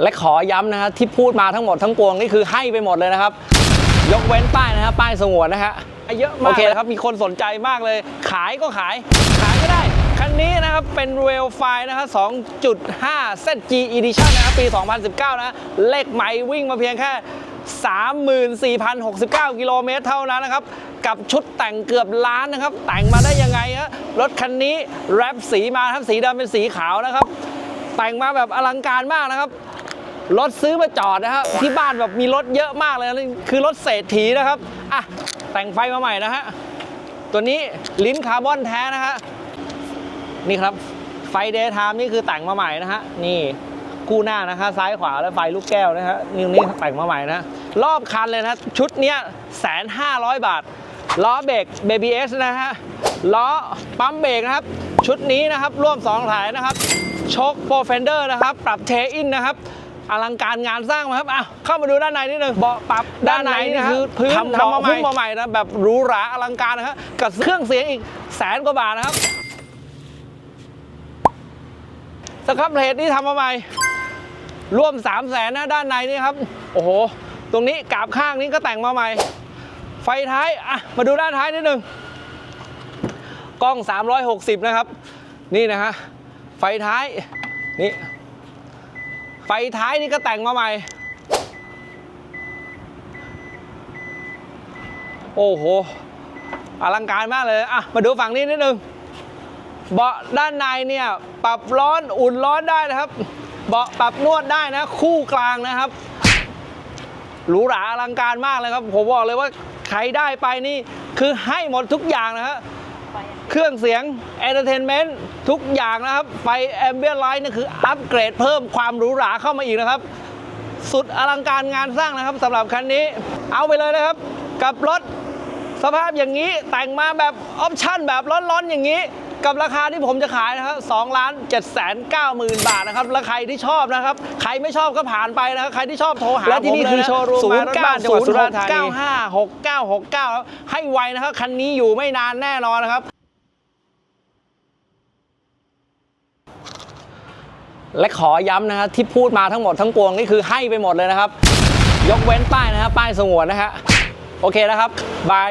และขอย้ำนะฮะที่พูดมาทั้งหมดทั้งปวงนี่คือให้ไปหมดเลยนะครับ ยกเว้นป้ายนะฮะป้ายสงวนนะฮะเยอะมากโอเคครับมีคนสนใจมากเลย ขายก็ขาย ขายก็ได้ คันนี้นะครับเป็นเวลไฟนะฮะ2.5 ZG Edition นะครับปี 2019 นะเลขใหม่วิ่งมาเพียงแค่34,069 กิโลเมตรเท่านั้นนะครับ กับชุดแต่งเกือบล้านนะครับ แต่งมาได้ยังไงฮะรถคันนี้แรปสีมาครับสีดำเป็นสีขาวนะครับ แต่งมาแบบอลังการมากนะครับ รถซื้อมาจอดนะครับ ที่บ้านแบบมีรถเยอะมากเลยนะคือรถเศรษฐีนะครับอะแต่งไฟมาใหม่นะฮะตัวนี้ลิ้นคาร์บอนแท้นะฮะนี่ครับไฟเดย์ไทม์นี่คือแต่งมาใหม่นะฮะนี่คู่หน้านะฮะซ้ายขวาและไฟลูกแก้วนะฮะนี่นี่แต่งมาใหม่นะรอบคันเลยนะชุดเนี้ยแสนห้าร้อยบาทล้อเบรก BBS นะฮะล้อปั๊มเบรกนะครับ ชุดนี้นะครับร่วม2สายนะครับชคโปรเฟนเดอร์นะครับ ปรับเทอินนะครับ อลังการงานสร้างมาครับอะเข้ามาดูด้านในนิดนึงเบาะปรับด้านในนี่คือพื้นทำมาใหม่มาใหม่นะแบบหรูหราอลังการนะครับกับเครื่องเสียงอีกแสนกว่าบาทนะครับสครับเพลทนี่ทำมาใหม่ร่วม 3 0 0แสนนะด้านในนี่ครับ โอ้โห ตรงนี้กาบข้างนี้ก็แต่งมาใหม่ ไฟท้าย อะ มาดูด้านท้ายนิดนึง กล้อง 360 นะครับ นี่นะฮะ ไฟท้าย นี่ไฟท้ายนี่ก็แต่งมาใหม่ โอ้โห อลังการมากเลย อะ มาดูฝั่งนี้นิดนึง เบาะด้านในเนี่ย ปรับร้อนอุ่นร้อนได้นะครับ เบาะปรับนวดได้นะ คู่กลางนะครับ หรูหราอลังการมากเลยครับ ผมบอกเลยว่าใครได้ไปนี่ คือให้หมดทุกอย่างนะฮะ เครื่องเสียง Entertainment ทุกอย่างนะครับ ไฟแอมเบียไลท์นี่คืออัปเกรดเพิ่มความหรูหราเข้ามาอีกนะครับ สุดอลังการงานสร้างนะครับสำหรับคันนี้ เอาไปเลยนะครับ กับรถสภาพอย่างนี้แต่งมาแบบออปชั่นแบบร้อนๆอย่างนี้ กับราคาที่ผมจะขายนะครับ2ล้าน7แสน9หมื่นบาทนะครับ แล้วใครที่ชอบนะครับ ใครไม่ชอบก็ผ่านไปนะครับ ใครที่ชอบโทรหาและที่นี่คือโชว์รูมศูนมารย์ถบ้าเก้านจังหวัดสุราษฎร์ธานีเก้าห้าหกเก้าหกเก้าให้ไวนะครับ คันนี้อยู่ไม่นานแน่นอนนะครับ และขอย้ำนะครับที่พูดมาทั้งหมดทั้งปวงนี่คือให้ไปหมดเลยนะครับ ยกเว้นป้ายนะครับป้ายสงวนนะฮะโอเคนะครับบาย